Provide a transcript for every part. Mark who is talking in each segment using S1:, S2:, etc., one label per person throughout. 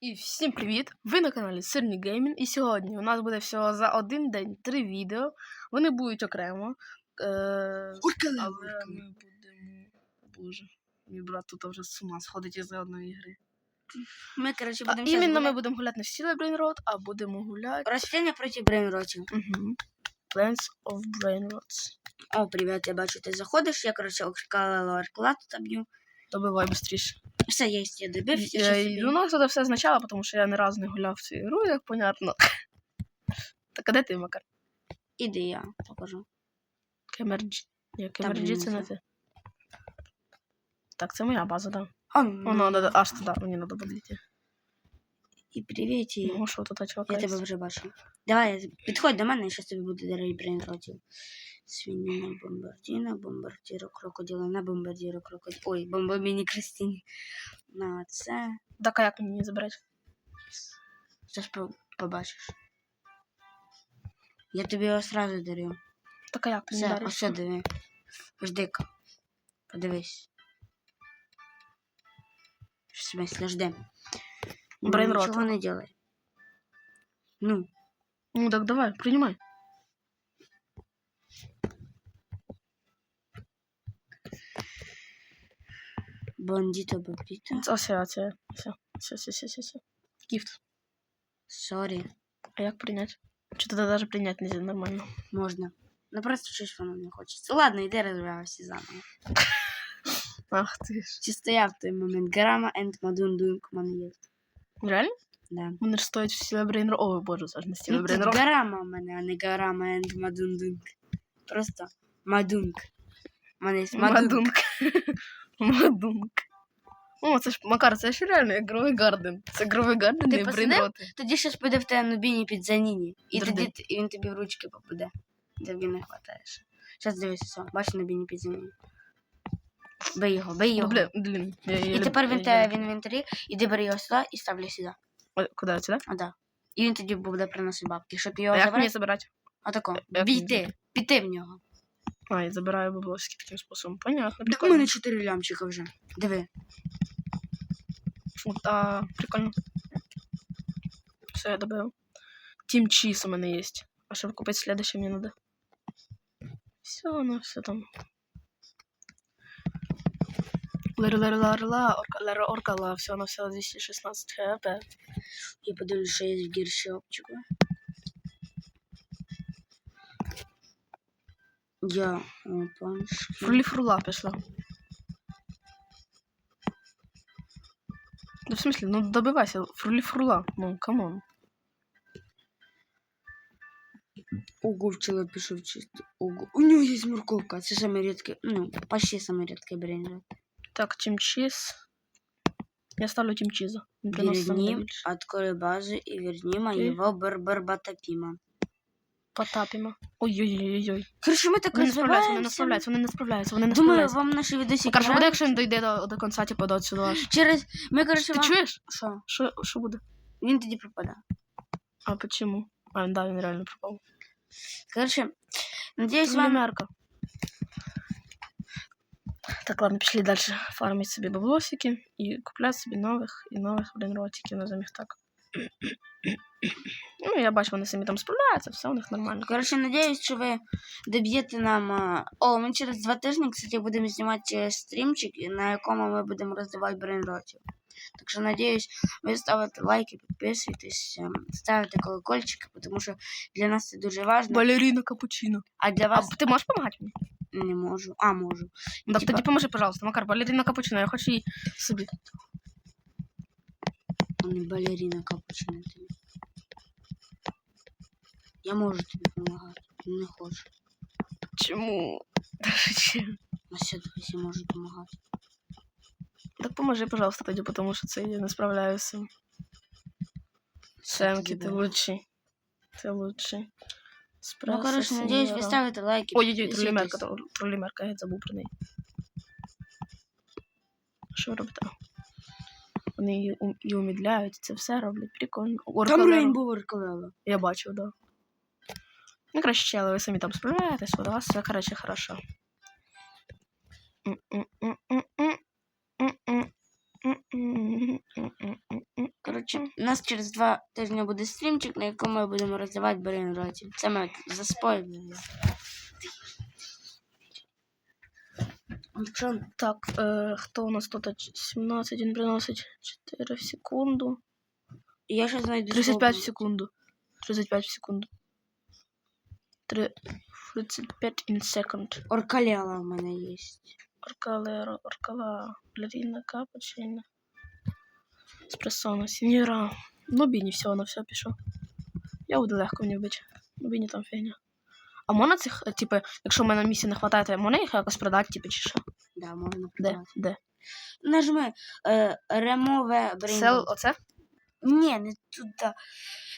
S1: І всім привіт! Ви на каналі Сирні Геймін. І сьогодні у нас буде всього за один день три відео. Вони будуть окремо. Е, але ми будемо. Боже, мій брат тут вже з ума сходить із одної гри.
S2: Ми, коротше, будемо щас
S1: іменно ми будемо гуляти не в стіле Brain Road, а будемо гуляти.
S2: Ростення проти брейнротів.
S1: Угу. Plants of Brain Roads.
S2: О, привіт, я бачу, ти заходиш, я, коротше, окрикала арклад таб'ю.
S1: Добивай швидше.
S2: Все я
S1: я
S2: добив.
S1: На це все означало, тому що я не разу не гуляв в цю ігру, як понятно. Так а де ти, Макар?
S2: Іди, я покажу.
S1: Кемерджі. Ні, Кемерджі це не ти. Так, це моя база, Да. О, аж туди, мені треба підійти.
S2: І привіт, і...
S1: Ну, що тут чувака?
S2: Я тебе вже бачу. Давай, підходь до мене, я щас тобі буду дарити брейнротів. Свинина, бомбардіна, бомбардіро, крокодила, на бомбардіро, крокодила. Ой, бомбоміні Кристині. На це.
S1: Так, а як мені забрати?
S2: Зараз по- побачиш. Я тобі його сразу дарю.
S1: Так, а як мені
S2: Все, ось що диви. Жди-ка. Подивись. В смысле, жди. Ну,
S1: Брейнрот.
S2: Нічого не делай. Ну,
S1: Ну, так давай, приймай.
S2: бандито бабіто.
S1: Це ось, ось, ось. Все, все, все, все, все. Гіфт.
S2: Сорі.
S1: А як прийняти? Чи туди навіть прийняти не нормально?
S2: Можна. Ну просто щось воно не хочеться. Ладно, йди розбирався заново.
S1: Ах ти ж.
S2: Чи стояв той момент грама енд мадундунк в мене є.
S1: Реально?
S2: Да.
S1: Вони ж стоять в стіле Брейнро. О, боже, це ж не стіле
S2: Ну, тут грама в мене, а не грама енд мадундунк. Просто мадунк. У мене є. Мадунк.
S1: Мадунк. О, це ж Макар, це ж реально ігровий гарден. Це ігровий гарден
S2: Ти
S1: і брейнроти.
S2: Тоді щось піде в тебе нубіні під заніні. І
S1: Друди.
S2: тоді т- і він тобі в ручки попаде. Тобі не хватає. ще. Щас дивись, все, бачиш нубіні під заніні. Бий його, бий
S1: Ну,
S2: його.
S1: блін, блін. Я, я,
S2: і
S1: люб-
S2: тепер він
S1: я-
S2: в інвентарі, іди бери його сюди і ставлю сюди.
S1: Ой, Куди сюди?
S2: А, да. І він тоді буде приносити бабки. Щоб його
S1: А як мені
S2: забрати,
S1: забирати?
S2: отако,
S1: як
S2: бійти, піти в нього.
S1: А, я забираю баблосики таким способом. Понятно.
S2: Так у
S1: Прикольно.
S2: мене 4 лямчика вже. Диви.
S1: Фу, а, прикольно. Все, я добавил. Тим Чиз у меня есть. А чтобы купить следующее мне надо. Все, ну все там. Лера-лера-лера-ла, орка-лера орка-ла, все, на все 216 хп.
S2: Я подивлюсь, що є в гіршопчику. Я опаншки.
S1: Фрули-фрула пішла. Да в смысле, ну добивайся, фрули-фрула. Ну, камон.
S2: Ого, вчора пішов чисто. Ого. У нього є морковка. Це саме рідке, ну, почти саме рідке бренжа.
S1: Так, тимчиз. Я ставлю тимчиза.
S2: Верни, открой базу и верни моего барбарбатапима.
S1: Потапимо. Ой-ой-ой-ой.
S2: Короче, мы так
S1: Вони не справляються, вони не справляються, вони не справляються, вони не
S2: Думаю,
S1: справляються.
S2: вам наші відосики
S1: Короче, буде, якщо він дойде до, до кінця, типу, до сюди аж.
S2: Через... Ми, короче,
S1: Ти
S2: вам...
S1: чуєш?
S2: Що?
S1: Що, що буде?
S2: Він тоді пропадає.
S1: А почему? А, да, він реально пропав.
S2: Короче, надеюсь, вам...
S1: Полімерка. Так, ладно, пішли далі фармити собі баблосики і купляти собі нових і нових, блін, ротиків, назовем їх так. Ну, я бачу, вони самі там справляються, все у них нормально.
S2: Короче, надеюсь, що ви доб'єте нам... а, О, ми через два тижні, кстати, будемо знімати стрімчик, на якому ми будемо роздавати брейнротів. Так що, надіюсь, ви ставите лайки, підписуйтесь, ем, ставите колокольчики, тому що для нас це дуже важливо.
S1: Балерина капучино.
S2: А для вас.
S1: А ти можеш допомагати мені?
S2: не можу. А, можу. І,
S1: Да,
S2: типа,
S1: тоді поможи, пожалуйста, Макар, балерина капучино, я хочу її собі.
S2: не балерина капучино тобі. Я можу тобі допомагати. Не хочу.
S1: Чому? Даже чим?
S2: А все-таки я можу допомагати.
S1: Так поможи, пожалуйста, тоді, тому що це я не справляюся. Сенки, ти лучший. Ти лучший.
S2: Ну, коротше, надіюсь, ви ставите лайки.
S1: Ой-ой-ой,
S2: підписуйтесь.
S1: тролімерка, трол- тролімерка, я забув про неї. Що ви робите? Вони її ум- і умідляють, це все роблять. Прикольно.
S2: Там
S1: Оркалера.
S2: Рейнбоу Аркалела.
S1: Я бачив, да. Ну, коротше, чели, ви самі там справляєтесь, у вас все, коротше, хорошо. М-м-м-м-м. М-м.
S2: Коротше, у нас через два тижні буде стрімчик, на якому ми будемо роздавати брейнротів. Це ми заспойлили.
S1: Так, е, хто у нас тут? 17, він приносить 4 в секунду.
S2: Я ще знайду
S1: 35 в секунду. 35 в секунду. Три- 35 in second.
S2: Оркалела в мене є.
S1: Оркалеро, оркала, балерина, капучино. Еспресоно, сіньора. Ну, біні все, на все пішов. Я буду легко мені вбити. Ну, біні там фігня. А можна цих, е, типу, якщо в мене місії не вистачає, то можна їх якось продати, типу, чи що?
S2: Да, можна
S1: Де? Де?
S2: Нажми е, ремове
S1: Сел,
S2: брейнрот.
S1: оце?
S2: Ні, не туди.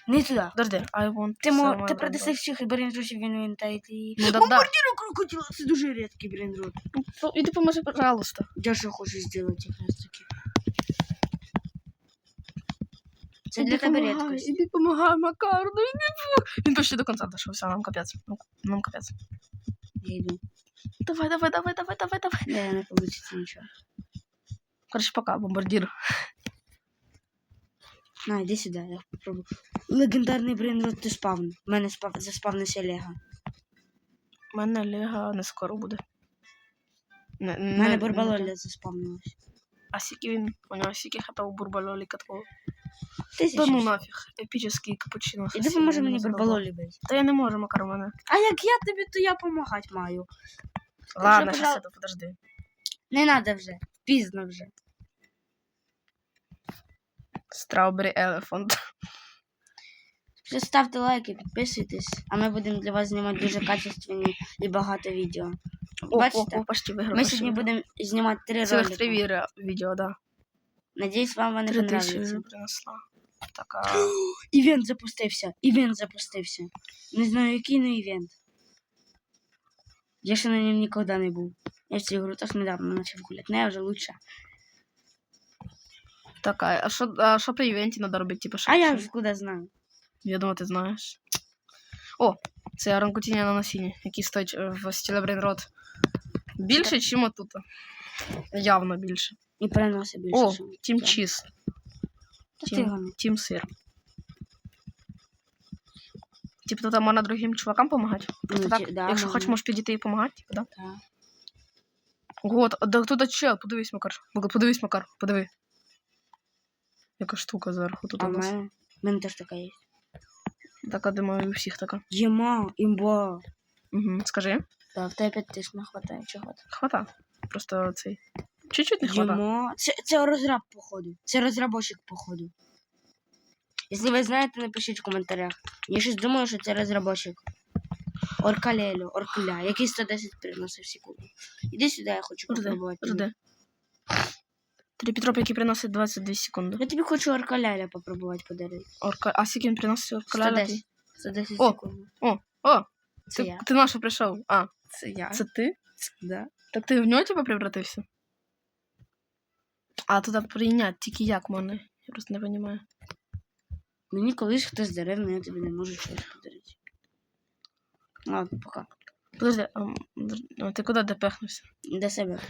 S2: Не туди.
S1: Подожди, I want
S2: Ти,
S1: sell
S2: мо,
S1: my
S2: ти
S1: brand
S2: продаси
S1: road.
S2: всіх брейнротів в інвентарі.
S1: Ну, да, да.
S2: Бомбардіру крокодила, це дуже рідкий брейнрот.
S1: Ну, іди поможи, пожалуйста.
S2: Я що хочу зробити якраз таки. Це
S1: Іди
S2: для тебе
S1: помагай,
S2: рідкость.
S1: Іди помагай, Макар, ну іди по... Він почти до кінця дійшов, все, нам капець. Ну, Нам капець.
S2: Я йду.
S1: Давай, давай, давай, давай, давай, давай.
S2: Да, не получится нічого.
S1: Короче, пока, бомбардир.
S2: На, іди сюди, я попробую. Легендарний брейнрот ти спавн. У мене спав... заспавнився Лего.
S1: У мене Лего не скоро буде. Не,
S2: У мене Барбалоля заспавнилась.
S1: А скільки він? У нього скільки хп у Бурбалолі?
S2: Тисяча.
S1: Та ну нафіг. Епічний капучино.
S2: Іди поможе мені
S1: задоволена.
S2: Бити.
S1: Та я не можу, Макар, мене.
S2: А як я тобі, то я помагати маю.
S1: Ладно,
S2: пожалуй-
S1: сейчас подожди.
S2: Не надо вже. Пізно вже.
S1: Strawberry Elephant.
S2: Вже ставте лайки, підписуйтесь, а ми будемо для вас знімати дуже качественні і багато відео.
S1: О,
S2: Бачите?
S1: о, о, почти виграв.
S2: Ми сьогодні будемо знімати три
S1: Цілих
S2: ролики.
S1: три віри відео, да.
S2: Надіюсь, вам вони
S1: Три тисячі
S2: понравляться.
S1: вже принесла. Так.
S2: Івент запустився. Івент запустився. Не знаю, який, але івент. Я ще на ньому ніколи не був. Я в цю ігру так недавно почав гуляти. Не, вже лучше.
S1: Так, а що, а що при івенті треба робити? Типу, що,
S2: А я вже куди знаю.
S1: Я думаю, ти знаєш. О, це оранкутіння на носінні, який стоїть е, в стілі Брейнрот. Більше, ніж отут. Явно більше.
S2: І переносить більше.
S1: О, Тім. Чіз. Тім, тім Сир. Типу, тут можна другим чувакам допомагати. Просто
S2: Ну,
S1: так,
S2: да,
S1: якщо
S2: можна.
S1: хочеш, можеш підійти і допомагати, типу, да?
S2: Так.
S1: Вот, а да тут чел, подивись, Макар. Подивись, Макар, подиви. Яка штука зверху тут
S2: А
S1: у нас.
S2: мене? В мене теж така є.
S1: Така, думаю, у всіх така.
S2: Єма, імба.
S1: Угу. Скажи.
S2: Так, в тебе 5 тисяч не хватає чого.
S1: Хвата. Просто цей. Чуть-чуть не хвата.
S2: Єма. Це, це розраб, походу. Це розрабочик, походу. Якщо ви знаєте, напишіть в коментарях. Я щось думаю, що це розрабочик. Оркалелю, оркля, який 110 приносив в секунду. Іди сюди, я хочу
S1: Жди,
S2: попробувати.
S1: жди. Три Петроп, який приносить 22 секунди.
S2: Я тобі хочу оркаляля попробувати подарити.
S1: Орка... А скільки він приносить оркаляля?
S2: 110. 110
S1: О,
S2: секунд.
S1: О,
S2: Це
S1: ти,
S2: я.
S1: ти на прийшов? А,
S2: Це я.
S1: це ти?
S2: Да.
S1: Так ти в нього типу превратився? А туди прийняти тільки як можна? Я просто не розумію.
S2: Мені колись хтось дарив, але я тобі не можу щось подарити. Ладно, пока.
S1: Подожди, а, м, а ти куди допехнувся?
S2: До себе.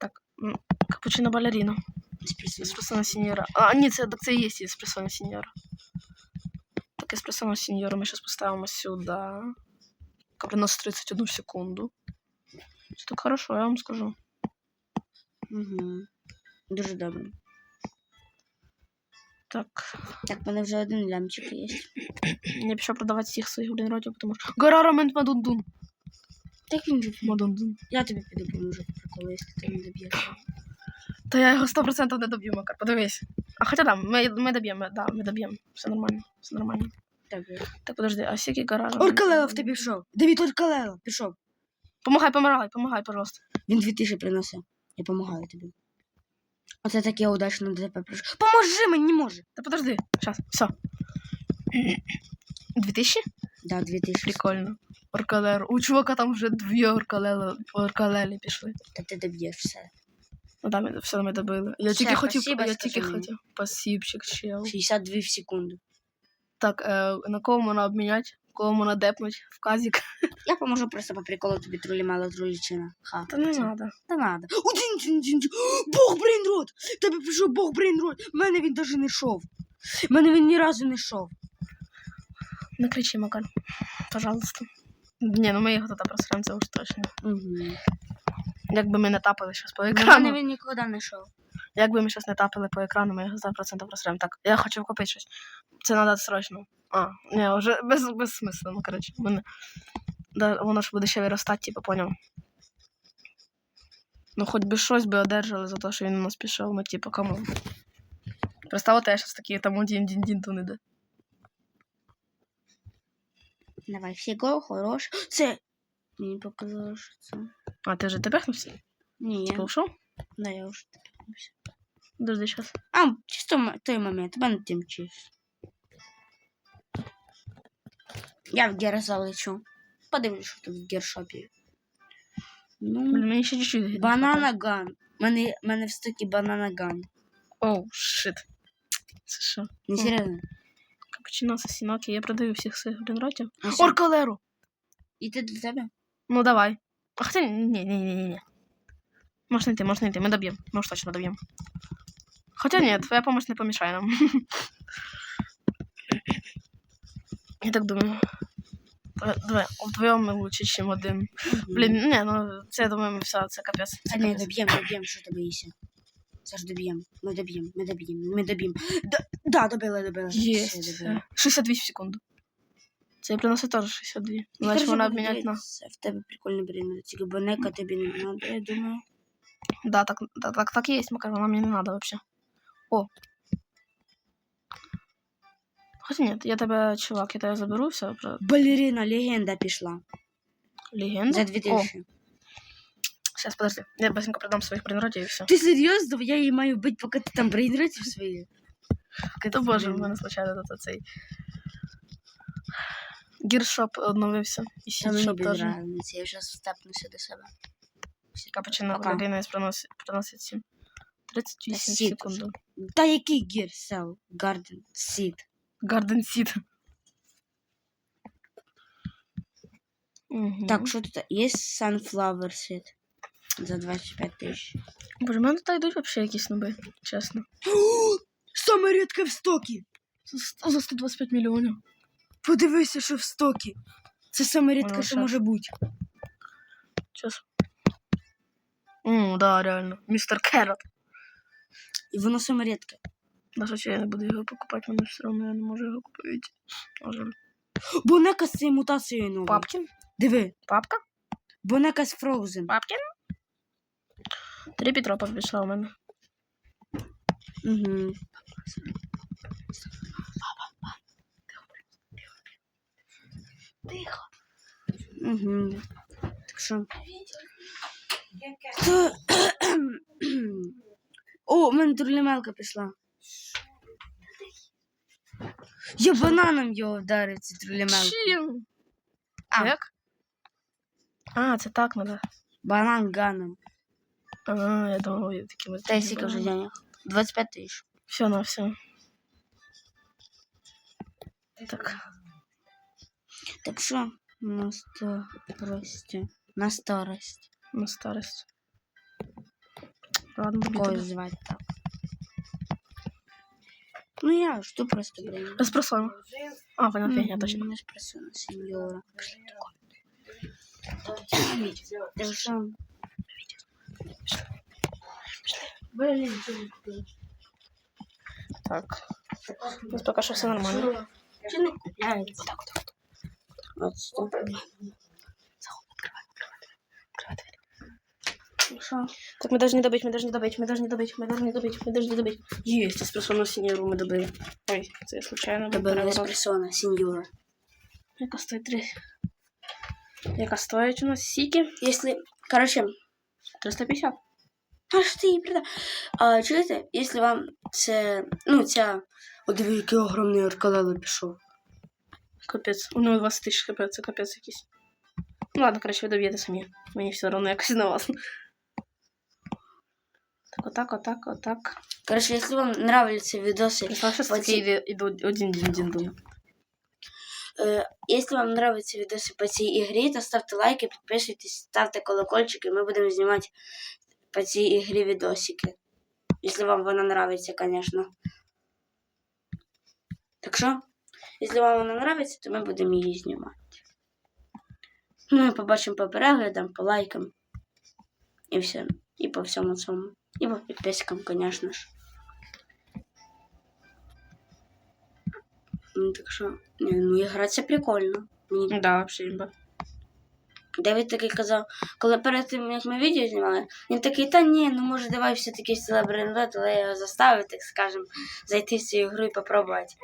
S1: Так, м, капучино балеріно.
S2: Еспресо.
S1: Еспресоно сіньора. А, ні, це, так це і є еспресоно сіньора. Так, еспресоно сіньора ми зараз поставимо сюди. Яка приносить 31 секунду. Це так хорошо, я вам скажу.
S2: Угу. Дуже добре.
S1: Так,
S2: Так, в мене вже один лямчик є.
S1: я пішов продавати всіх своїх блінротів, тому що... Гарарамент Мадундун.
S2: Так він же
S1: Мадундун.
S2: Я тобі піду поможу по якщо ти не доб'єшся.
S1: Та я його 100% не доб'ю, Макар, подивись. А хоча да, ми, ми доб'ємо, да, ми доб'ємо. Все нормально, все нормально.
S2: Добре.
S1: Так, подожди, а скільки гаража?
S2: Оркалела в тебе пішов. Давід Оркалела пішов.
S1: Помагай, помагай, помагай, пожалуйста.
S2: Він 2000 приносить. Я допомагаю тобі. Оце так я удачно до тебе прийшов. Поможи мені, не може.
S1: Да подожди, сейчас, все. 2000?
S2: Да, 2000.
S1: Прикольно. Оркалер. У чувака там вже дві оркалели, оркалелі пішли.
S2: Та ти доб'єш все.
S1: Ну да, ми все ми добили. Я
S2: Все,
S1: тільки хотів,
S2: спасибо,
S1: я тільки
S2: мені.
S1: хотів. Спасибчик, чел.
S2: 62 в секунду.
S1: Так, е, на кого можна обміняти? кого можна депнуть в казік.
S2: Я поможу просто по приколу тобі трулі мало трулічина. Ха.
S1: Та не треба.
S2: Та надо. Один, один, один. Бог Брейнрод! Тебе прийшов Бог Брейнрод. Мене він навіть не йшов. Мене він ні разу не йшов.
S1: Не кричи, Макар. Пожалуйста. Ні, ну ми його тоді просремо, це уж точно.
S2: Угу.
S1: Якби ми не тапали щось по
S2: В мене
S1: екрану.
S2: він ніколи не йшов.
S1: Якби ми щось не тапали по екрану, ми його 100% просремо. Так, я хочу купити щось. Це треба срочно. А, ні, вже без, безсмислено, коротше. Мене... Да, воно ж буде ще виростати, типу, поняв. Ну, хоч би щось би одержали за те, що він у нас пішов, ну, типу, кому. Представте, я щось такі там один дін дін тун іде.
S2: Давай, всі гол, хорош. Це. Мені показалось, що це.
S1: А, ти вже ти пехнувся?
S2: Ні,
S1: Типу, ушов?
S2: да, я вже тепнувся.
S1: Подожди, щас.
S2: А, чисто м- той момент, мене тим чиш. Я в гер залечу. Подивлюсь, що тут в гершопі. Ну,
S1: Блін, мені ще чуть-чуть. гідно
S2: банана ган. Мене, мене в стокі банана ган.
S1: Оу, шит. Це що?
S2: Не серйозно.
S1: Капучино, сосіноки, я продаю всіх своїх блінротів.
S2: Ну, що?
S1: Оркалеру!
S2: Іти до тебе?
S1: Ну давай. А хотя ні, ні, ні. Можна йти, можна йти, ми доб'ємо. Ми уж точно доб'ємо. Хоча ні, твоя помощь не помішає нам. Я так думаю. Давай, вдвоєм ми лучше, ніж один. Блін, ні, ну це я думаю, все, це капець. Це
S2: Та ні,
S1: капець.
S2: доб'ємо, доб'ємо, що ти боїшся. Це ж доб'ємо. Ми доб'ємо, ми доб'ємо, ми доб'ємо. Да, да, добили, добили. Все,
S1: Єсть.
S2: добили.
S1: 62 в секунду. Це приносить теж 62.
S2: Я
S1: Значить,
S2: кажу,
S1: вона
S2: буде
S1: обміняти на.
S2: дивитися, В тебе прикольний брейн, тільки бонека тобі не треба, я думаю.
S1: Да, так, так, так, так есть, Макар, вона мені не надо вообще. О. Хотя нет, я тебе, чувак, я тебе заберу все про
S2: Балерина, легенда пішла.
S1: легенду.
S2: За
S1: О,
S2: 2000.
S1: сейчас, подожди. Я быстренько продам своих брейнротів і все.
S2: Ти серйозно? Я її маю бити, поки ти там брейнротів свої?
S1: Та боже, в мене случайно тут цей. Гіршоп обновився. І сітшоп теж.
S2: я зараз встепнуся до себе.
S1: Капучино
S2: Пока.
S1: Легенець приносить, приносить 7. 38
S2: Та сіт
S1: секунд.
S2: Та який гір сел? Гарден, сіт.
S1: Гарден. Угу.
S2: Так, що тут? Є Sunflower Seed за 25 тисяч.
S1: Боже, в мене тут йдуть вообще якісь ноби, чесно.
S2: Саме рідке в стокі.
S1: За За 125 мільйонів.
S2: Подивися, що в стокі. Це саме рідке, що може бути.
S1: Сейчас. О, да, реально. Містер Керрот.
S2: І воно саме рідке.
S1: Даже що я не буду його покупати, мене все одно я не можу його купити.
S2: Бонека з цією мутацією новою.
S1: Папкін?
S2: Диви.
S1: Папка?
S2: Бонека з Frozen.
S1: Папкін? Три Петропа пішла у мене.
S2: Угу.
S1: Тихо.
S2: Угу. Так що. О, у мене турлімелка пішла. Я бананом його вдарив, цю турлімелку.
S1: Чим?
S2: А.
S1: Як? А, це так надо.
S2: Банан ганом.
S1: А, я думав, я таким
S2: Та й скільки вже денег? 25 тисяч.
S1: Все на все. Так.
S2: Так що на старості. На старость.
S1: На старость. Ладно, тобі
S2: Когось
S1: туди.
S2: звати так. Ну я жду просто время.
S1: Еспресо. А, понятно, фігня,
S2: Мгм,
S1: точно.
S2: Не спросила, сеньора. Так що...
S1: Так. У нас поки що все нормально.
S2: Чи не купляється?
S1: Отак, отак.
S2: От що. Що?
S1: Так, мы должны добыть, мы должны добыть, мы должны добыть, мы должны добыть, мы должны добыть. Есть, эспрессо на синеру мы добили. Ой, це я случайно.
S2: Добила
S1: переворот.
S2: еспресона, сеньора.
S1: Яка стоїть три? Яка стоїть у нас сіки?
S2: Если... Короче,
S1: 350.
S2: аж ти її прида. А, чуєте, якщо вам це... Ну, ця... О, диви, який огромний аркалело пішов.
S1: Капець. У нього 20 тисяч хп, це капець якийсь. Ну ладно, коротше, ви доб'єте самі. Мені все одно якось на вас. Так, отак, отак, отак.
S2: Короче, если вам нравятся видосы...
S1: Представь, що
S2: Оці-
S1: таке йде йде один дін дін дум.
S2: Е, Якщо вам нравятся відоси по цій ігрі, то ставте лайки, підписуйтесь, ставте колокольчик, і ми будемо знімати по цій ігрі відосики. Якщо вам вона нравиться, звісно. Так що, якщо вам вона нравиться, то ми будемо її знімати. Ну, ми побачимо по переглядам, по лайкам. І все. І по всьому цьому. І по підпискам, звісно ж. Ну, так що, ні, ну, і гратися прикольно. Мені
S1: Да, взагалі.
S2: Девід такий казав, коли перед тим, як ми відео знімали, він такий, та ні, ну може давай все-таки в але я його заставив, так скажем, зайти в цю ігру і попробувати.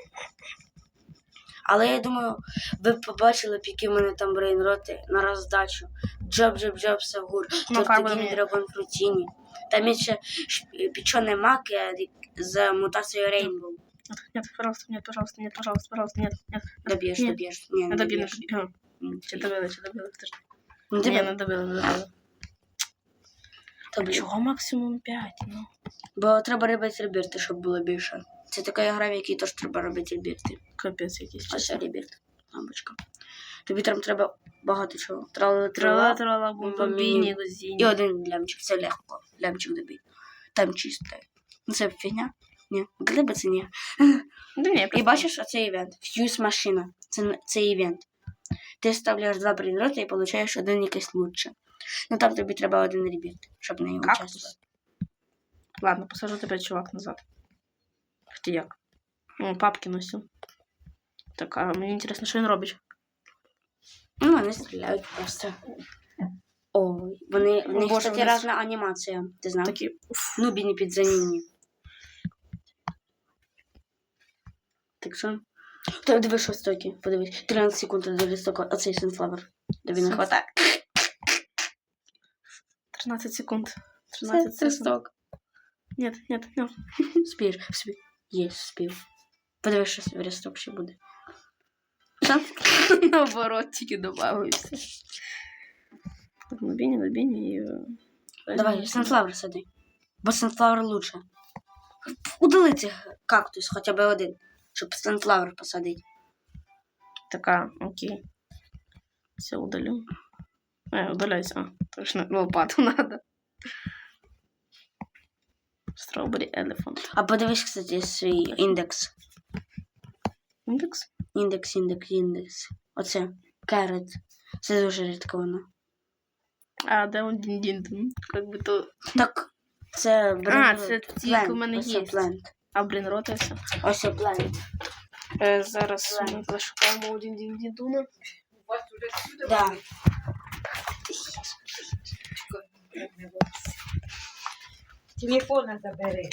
S2: Але я думаю, ви б побачили б, які в мене там брейнроти на роздачу. Джоб, джоб, джоб, сагур,
S1: Ну, мне-
S2: драгон фрутіні. Там є ще печений мак з мутацією Рейнбоу.
S1: Нет, пожалуйста, нет, пожалуйста, нет, пожалуйста, пожалуйста, нет, нет.
S2: Доб'єш,
S1: Ні.
S2: доб'єш. Не
S1: Не. Ага. Чи добили, чи добили, подожди.
S2: Ну, тебе-
S1: не добили, не добили.
S2: Доб'єш.
S1: Чого максимум 5, ну?
S2: Бо треба робити ребірти, щоб було більше. Це така гра, в якій теж треба робити ребірти.
S1: Капець якийсь.
S2: Ось
S1: чесно.
S2: ребірт. Лампочка. Тобі там треба багато чого. Трала,
S1: Трала,
S2: трала.
S1: бомбіні, гузіні.
S2: І один лямчик. Це легко. Лямчик добити. Там чисто. Ну це фігня. Ні. Глиба це ні.
S1: Да ні,
S2: І бачиш оцей івент. Фьюз машина. Це, це івент. Ти ставляєш два предмети і получаєш один якийсь лучше. Ну там тобі треба один ребірт, щоб не участвувати.
S1: Ладно, посажу тебе, чувак, назад. Хотя як? Ну, папки носив. Так, а мені інтересно, що він робить.
S2: Ну, вони стріляють просто. Ой, вони, в них,
S1: с-
S2: різна анімація. Ти знав?
S1: Такі,
S2: Нубі не підзамінні. Так що? Та диви шостокі, подивись. 13 секунд до листока, оцей sunflower. Тобі не хватає.
S1: 13 секунд. 13 секунд.
S2: листок.
S1: Нет, нет, нет.
S2: Спієш, спів. Є, спів. Подивись, що листок ще буде. Що?
S1: Наоборот, тільки добавився. Так, набіні і...
S2: Давай, sunflower сади. Бо sunflower лучше. Удали цих кактус, хоча б один, щоб sunflower посадити.
S1: Така, окей. Все, удалю. Э, удаляйся. А, точно, лопату надо. Strawberry elephant.
S2: А подивись, кстати, свій індекс.
S1: Індекс?
S2: Індекс, індекс, індекс. Оце. Carrot. Це дуже рідко воно.
S1: А, де он дін-дін? Как би то...
S2: Так, це
S1: А, це ті, які в мене
S2: Ось
S1: є. А, блін, ротився.
S2: Ось plant.
S1: Е, зараз
S2: Ладно.
S1: ми зашукаємо один дін діндуна.
S2: Да.
S3: Телефона забери.